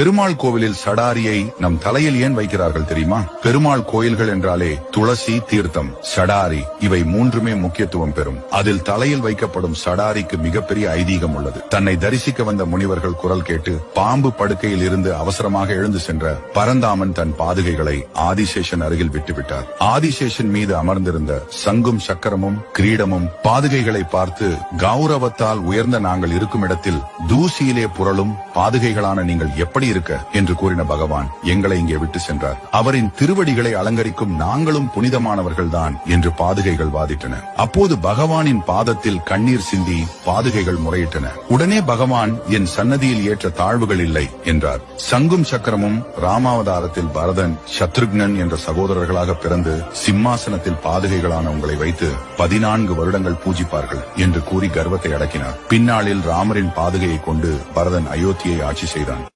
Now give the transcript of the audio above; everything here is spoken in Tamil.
பெருமாள் கோவிலில் சடாரியை நம் தலையில் ஏன் வைக்கிறார்கள் தெரியுமா? பெருமாள் கோயில்கள் என்றாலே துளசி தீர்த்தம் சடாரி இவை மூன்றுமே முக்கியத்துவம் பெறும். அதில் தலையில் வைக்கப்படும் சடாரிக்கு மிகப்பெரிய ஐதீகம் உள்ளது. தன்னை தரிசிக்க வந்த முனிவர்கள் குரல் கேட்டு பாம்பு படுக்கையில் இருந்து அவசரமாக எழுந்து சென்ற பரந்தாமன் தன் பாதுகைகளை ஆதிசேஷன் அருகில் விட்டுவிட்டார். ஆதிசேஷன் மீது அமர்ந்திருந்த சங்கும் சக்கரமும் கிரீடமும் பாதுகைகளை பார்த்து கௌரவத்தால் உயர்ந்த நாங்கள் இருக்கும் இடத்தில் தூசியிலே புரளும் பாதுகைகளான நீங்கள் எப்படி இருக்க என்று கூறின பகவான் எங்களை இங்கே விட்டு சென்றார். அவரின் திருவடிகளை அலங்கரிக்கும் நாங்களும் புனிதமானவர்கள்தான் என்று பாதுகைகள் வாதிட்டன. அப்போது பகவானின் பாதத்தில் கண்ணீர் சிந்தி பாதுகைகள் முறையிட்டன. உடனே பகவான் என் சன்னதியில் ஏற்ற தாழ்வுகள் இல்லை என்றார். சங்கும் சக்கரமும் ராமாவதாரத்தில் பரதன் சத்ருக்னன் என்ற சகோதரர்களாக பிறந்து சிம்மாசனத்தில் பாதுகைகளான உங்களை வைத்து பதினான்கு வருடங்கள் பூஜிப்பார்கள் என்று கூறி கர்வத்தை அடக்கினார். பின்னாளில் ராமரின் பாதுகையை கொண்டு பரதன் அயோத்தியை ஆட்சி செய்தான்.